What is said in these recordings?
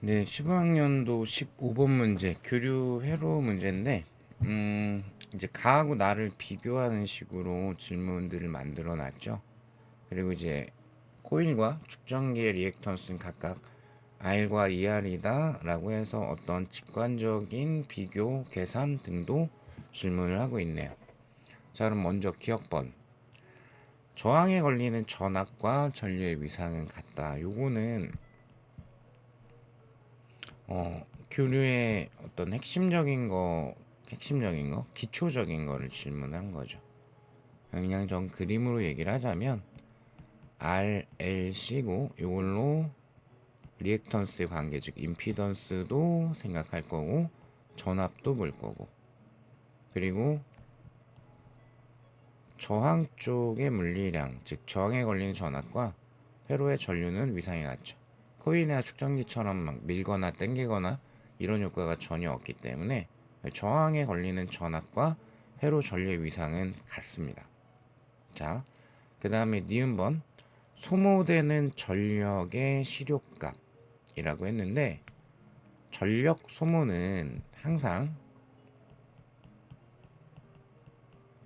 네, 15학년도 15번 문제, 교류 회로 문제인데, 음, 이제 가하고 나를 비교하는 식으로 질문들을 만들어 놨죠. 그리고 이제 코일과 축전기의 리액턴스는 각각 R과 ER이다 라고 해서 어떤 직관적인 비교, 계산 등도 질문을 하고 있네요. 자, 그럼 먼저 기억번. 저항에 걸리는 전압과 전류의 위상은 같다. 요거는 어, 교류의 어떤 핵심적인 거, 핵심적인 거, 기초적인 거를 질문한 거죠. 그냥 전 그림으로 얘기를 하자면 RLC고 이걸로 리액턴스의 관계 즉 임피던스도 생각할 거고 전압도 볼 거고 그리고 저항 쪽의 물리량 즉 저항에 걸리는 전압과 회로의 전류는 위상이 같죠. 코일이나 축전기처럼 막 밀거나 당기거나 이런 효과가 전혀 없기 때문에 저항에 걸리는 전압과 회로 전류의 위상은 같습니다. 자, 그 다음에 니은번 소모되는 전력의 시료값 이라고 했는데 전력 소모는 항상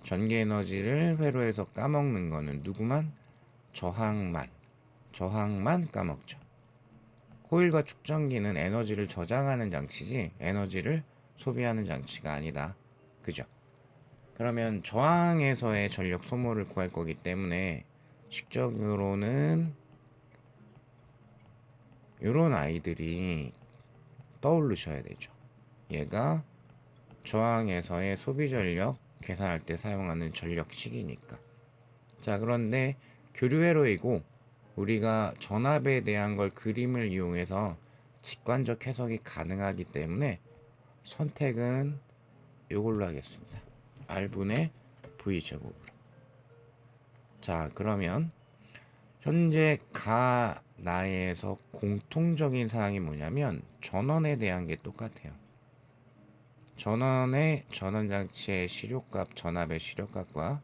전기 에너지를 회로에서 까먹는 거는 누구만 저항만 저항만 까먹죠. 코일과 축전기는 에너지를 저장하는 장치지 에너지를 소비하는 장치가 아니다. 그죠? 그러면 저항에서의 전력 소모를 구할 거기 때문에 식적으로는 이런 아이들이 떠오르셔야 되죠. 얘가 저항에서의 소비 전력 계산할 때 사용하는 전력식이니까. 자, 그런데 교류회로이고 우리가 전압에 대한 걸 그림을 이용해서 직관적 해석이 가능하기 때문에 선택은 이걸로 하겠습니다. R분의 V제곱으로. 자, 그러면 현재 가 나에서 공통적인 사항이 뭐냐면 전원에 대한 게 똑같아요. 전원의 전원 장치의 시료값, 전압의 시료값과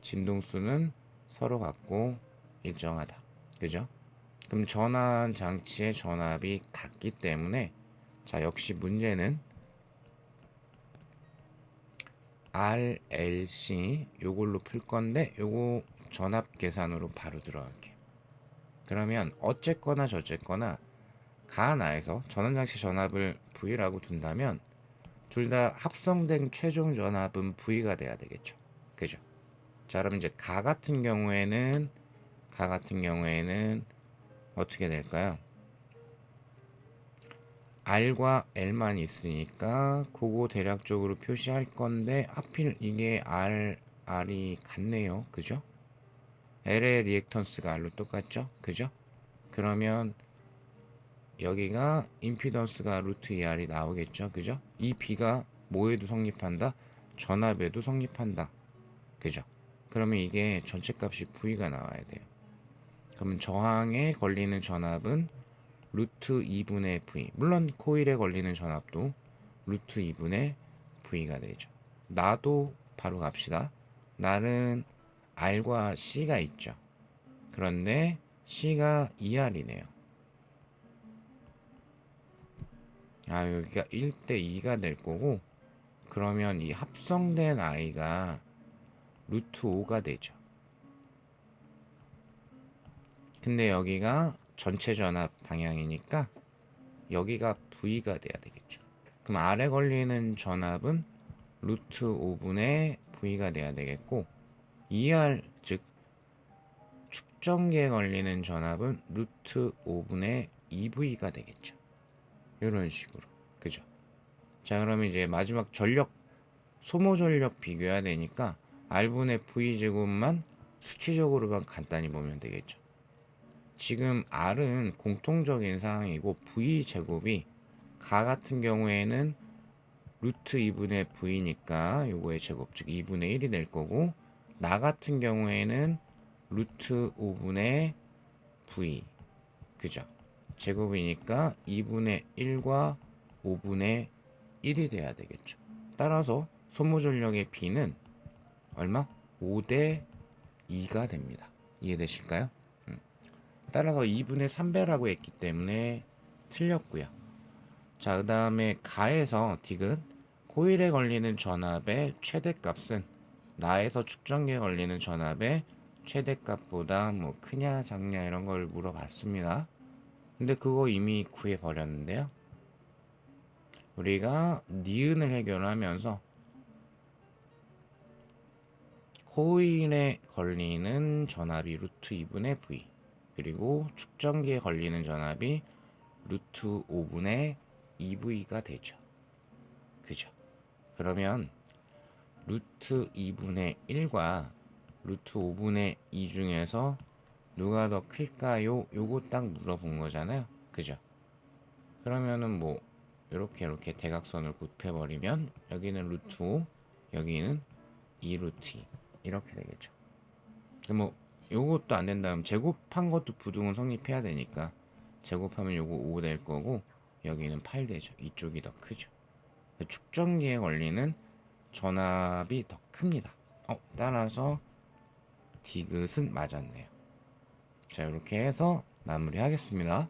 진동수는 서로 같고 일정하다. 그죠? 그럼 전환 장치의 전압이 같기 때문에 자 역시 문제는 RLC 요걸로 풀 건데 요거 전압 계산으로 바로 들어갈게요. 그러면 어쨌거나 저쨌거나 가나에서 전원 장치 전압을 V라고 둔다면 둘 다 합성된 최종 전압은 V가 돼야 되겠죠. 그죠? 자, 그럼 이제 가 같은 경우에는 가 같은 경우에는 어떻게 될까요? R과 L만 있으니까 그거 대략적으로 표시할 건데 하필 이게 R, R이 같네요. 그죠? L의 리액턴스가 R로 똑같죠? 그죠? 그러면 여기가 임피던스가 루트 2R이 나오겠죠? 그죠? 이 B가 뭐에도 성립한다? 전압에도 성립한다. 그죠? 그러면 이게 전체 값이 V가 나와야 돼요. 그럼 저항에 걸리는 전압은 루트 2분의 V. 물론 코일에 걸리는 전압도 루트 2분의 V가 되죠. 나도 바로 갑시다. 날은 R과 C가 있죠. 그런데 C가 2R이네요. 아, 여기가 1대 2가 될 거고, 그러면 이 합성된 I가 루트 5가 되죠. 근데 여기가 전체 전압 방향이니까 여기가 V가 돼야 되겠죠. 그럼 아래 걸리는 전압은 루트 5분의 V가 돼야 되겠고 ER 즉 축전기에 걸리는 전압은 루트 5분의 2V가 되겠죠. 이런 식으로 그죠? 자 그러면 이제 마지막 전력 소모 전력 비교해야 되니까 R분의 V 제곱만 수치적으로만 간단히 보면 되겠죠. 지금 R은 공통적인 상황이고 V 제곱이 가 같은 경우에는 루트 2분의 V니까 요거의 제곱 즉 2분의 1이 될 거고 나 같은 경우에는 루트 5분의 V 그죠? 제곱이니까 2분의 1과 5분의 1이 돼야 되겠죠. 따라서 소모전력의 B는 얼마? 5대 2가 됩니다. 이해되실까요? 음. 따라서 2분의 3배라고 했기 때문에 틀렸고요. 자, 그 다음에 가에서 딕은 코일에 걸리는 전압의 최대값은 나에서 측정기에 걸리는 전압의 최대값보다 뭐 크냐 작냐 이런 걸 물어봤습니다. 근데 그거 이미 구해 버렸는데요. 우리가 니은을 해결하면서 코일에 걸리는 전압이 루트 2분의 V 그리고 축전기에 걸리는 전압이 루트 5분의 2V가 되죠. 그죠? 그러면 루트 2분의 1과 루트 5분의 2 중에서 누가 더 클까요? 요거 딱 물어본 거잖아요. 그죠? 그러면은 뭐 이렇게 이렇게 대각선을 곱해버리면 여기는 루트 5, 여기는 2 루트 2 이렇게 되겠죠. 뭐 요것도 안 된다면 제곱한 것도 부등은 성립해야 되니까 제곱하면 요거 5 될 거고 여기는 8 되죠. 이쪽이 더 크죠. 축전기에 걸리는 전압이 더 큽니다. 어, 따라서 디귿은 맞았네요. 자, 이렇게 해서 마무리하겠습니다.